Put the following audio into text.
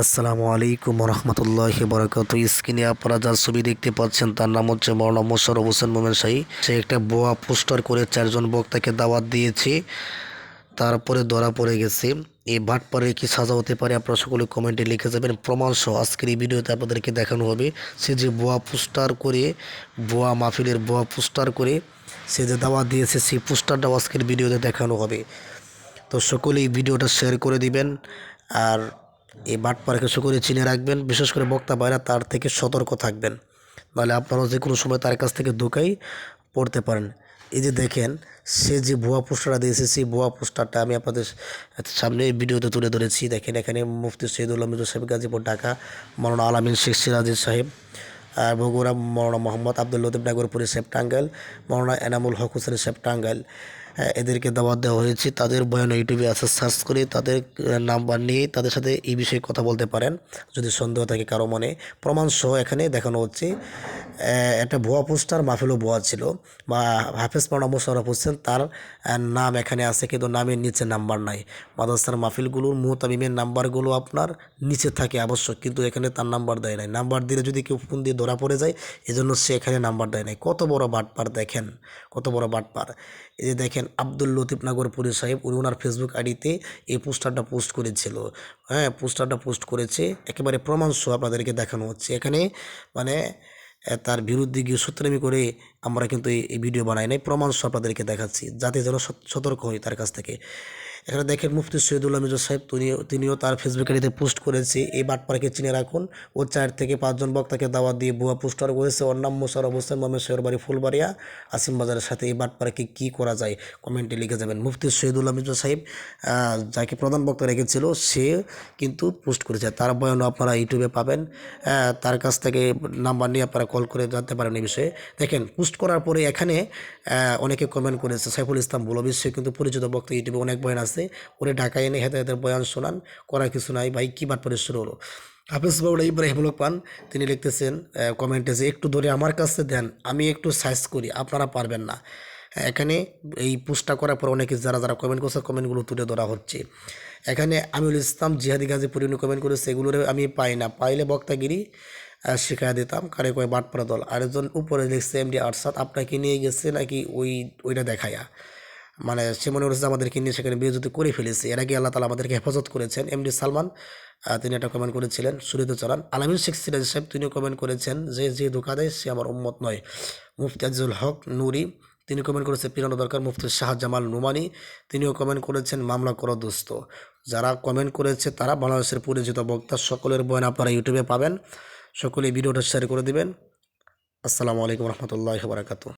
আসসালামু আলাইকুম রহমতুল্লাহ বরকত। স্ক্রিনে আপনারা যার ছবি দেখতে পাচ্ছেন, তার নাম হচ্ছে মৌলানা মোশারফ হোসেন মোমেন শাহী। সে একটা বোয়া পোস্টার করে চারজন বক্তাকে দাওয়াত দিয়েছে, তারপরে ধরা পড়ে গেছে। এই ভাটপারে কি সাজা হতে পারে আপনারা সকলে কমেন্টে লিখে যাবেন। প্রমাণ সহ আজকের এই ভিডিওতে আপনাদেরকে দেখানো হবে, সে যে বোয়া পোস্টার করে, বোয়া মাহফিলের বোয়া পোস্টার করে সে যে দাওয়াত দিয়েছে, সেই পোস্টারটাও আজকের ভিডিওতে দেখানো হবে। তো সকলেই ভিডিওটা শেয়ার করে দিবেন, আর এই বাটপার কিছু করে চিনে রাখবেন, বিশেষ করে বক্তা বাইরা তার থেকে সতর্ক থাকবেন। নাহলে আপনারা যে কোনো সময় তার কাছ থেকে ধোকাই পড়তে পারেন। এই যে দেখেন, সে যে ভুয়া পোস্টারটা দিয়েছে, সেই ভুয়া পোস্টারটা আমি আপনাদের সামনে ভিডিওতে তুলে ধরেছি। দেখেন এখানে মুফতি সৈয়দুল্লাহ মিজুর সাহেব গাজীপুর, ঢাকা মৌলানা আলামিন শেখ সিরাজির সাহেব। বগুড়া মৌলানা মোহাম্মদ আব্দুল লতিফ নাগরপুরের সাহেব টাঙ্গাইল মৌলানা এনামুল হক হোসেনের হ্যাঁ, এদেরকে দাওয়াত দেওয়া হয়েছে। তাদের বয়ান ইউটিউবে আছে সার্চ করে তাদের নাম্বার নিয়ে তাদের সাথে এই বিষয়ে কথা বলতে পারেন। যদি সন্দেহ থাকে কারও মনে প্রমাণ সহ এখানে দেখানো হচ্ছে। একটা ভুয়া পোস্টার, মাহফিলও ভুয়া ছিল। বা হাফেজ মাওনা মোশারফ হোসেন, তার নাম এখানে আছে কিন্তু নামের নিচে নাম্বার নাই। মাদ্রাসার মাহফিলগুলোর মুহতামিমের নাম্বারগুলো আপনার নিচে থাকে আবশ্যক, কিন্তু এখানে তার নাম্বার দেয় নাই। নাম্বার দিলে যদি কেউ ফোন দিয়ে ধরা পড়ে যায়, এজন্য সে এখানে নাম্বার দেয় নাই। কত বড় বাটপার দেখেন, কত বড় বাটপার। এই যে দেখেন, আব্দুল লতিফ নাগরপুরি সাহেব, উনি ওনার ফেসবুক আইডিতে এই পোস্টারটা পোস্ট করেছিল। হ্যাঁ পোস্টারটা পোস্ট করেছে, একেবারে প্রমাণ সহ আপনাদেরকে দেখানো হচ্ছে। এখানে মানে তার বিরুদ্ধে গিয়ে সত্যনামি করে আমরা কিন্তু এই- ভিডিও বানাই নাই। প্রমাণ আপনাদেরকে দেখাচ্ছি। যাতে যেন সত- সতর্ক হয় তার কাছ থেকে। এখানে দেখেন মুফতি সৈয়দুল্লাহ মিজর সাহেব তিনিও তিনিও তার ফেসবুক আইডিতে পোস্ট করেছে। এই বাটপাড়াকে চিনে রাখুন। ও চার থেকে পাঁচজন বক্তাকে দাওয়াত দিয়ে বুয়া পোস্টার করেছে। ওর নাম মোশার অবস্থান শেহর বাড়ি ফুলবাড়িয়া, আসিম বাজারের সাথে এই বাটপাড়াকে কী করা যায় কমেন্টে লিখে যাবেন। মুফতি সৈয়দুল্লাহ মিজর সাহেব যাকে প্রধান বক্তা রেখেছিল, সে কিন্তু পোস্ট করেছে। তার বয়ানও আপনারা ইউটিউবে পাবেন। তার কাছ থেকে নাম্বার নিয়ে আপনারা কল করে জানতে পারেন এই বিষয়ে। দেখেন, পোস্ট করার পরে এখানে অনেকে কমেন্ট করেছে, সাইফুল ইসলাম বলবি, সে কিন্তু পরিচিত বক্তা, ইউটিউবে অনেক বয়ান আছে। ওরে ঢাকায় এনে হেতে হেতে বয়ান শোনান, করার কিছু নাই, ভাই কী বাট পরে শুরু হলো। হাফিজ বাবুরা ইব্রাহিমুল পান, তিনি লিখতেছেন কমেন্টে যে, একটু ধরে আমার কাছে দেন, আমি একটু সাইজ করি, আপনারা পারবেন না। এখানে এই পোস্টটা করার পর অনেকে যারা যারা কমেন্ট করছে কমেন্টগুলো তুলে ধরা হচ্ছে। এখানে আমিউল ইসলাম, জিহাদি গাজীপুর উনি কমেন্ট করেছে, এগুলোর আমি পাই না। পাইলে বক্তাগিরি শিখাই দিতাম, কারে কয় বাটপাড়া দল। আরেকজন উপরে লিখছে এমডি আরসাদ আপনাকে নিয়ে গেছে নাকি ওই, ওইটা দেখায়া মানে সে মনে করেছে আমাদেরকে নিয়ে সেখানে বিরোধিতা করে ফেলেছে এর আগে আল্লাহ তালা আমাদেরকে হেফাজত করেছেন। এমডি সালমান আহ, তিনি একটা কমেন্ট করেছিলেন সুরিত চালান। আলামিন শেখ সিরাজ সাহেব তিনিও কমেন্ট করেছেন যে যে ধোকা দেয় সে আমার উম্মত নয়। মুফতি আজিজুল হক নুরি তিনি কমেন্ট করেছেন পিরানো দরকার মুফতি শাহজামাল নুমানি। তিনিও কমেন্ট করেছেন মামলা করো দোস্ত। যারা কমেন্ট করেছে তারা বাংলাদেশের পরিচিত বক্তা সকলের বয়ান আপনারা ইউটিউবে পাবেন। সকলে ভিডিওটা শেয়ার করে দেবেন। আসসালামু আলাইকুম রহমতুল্লাহ বারাকাতু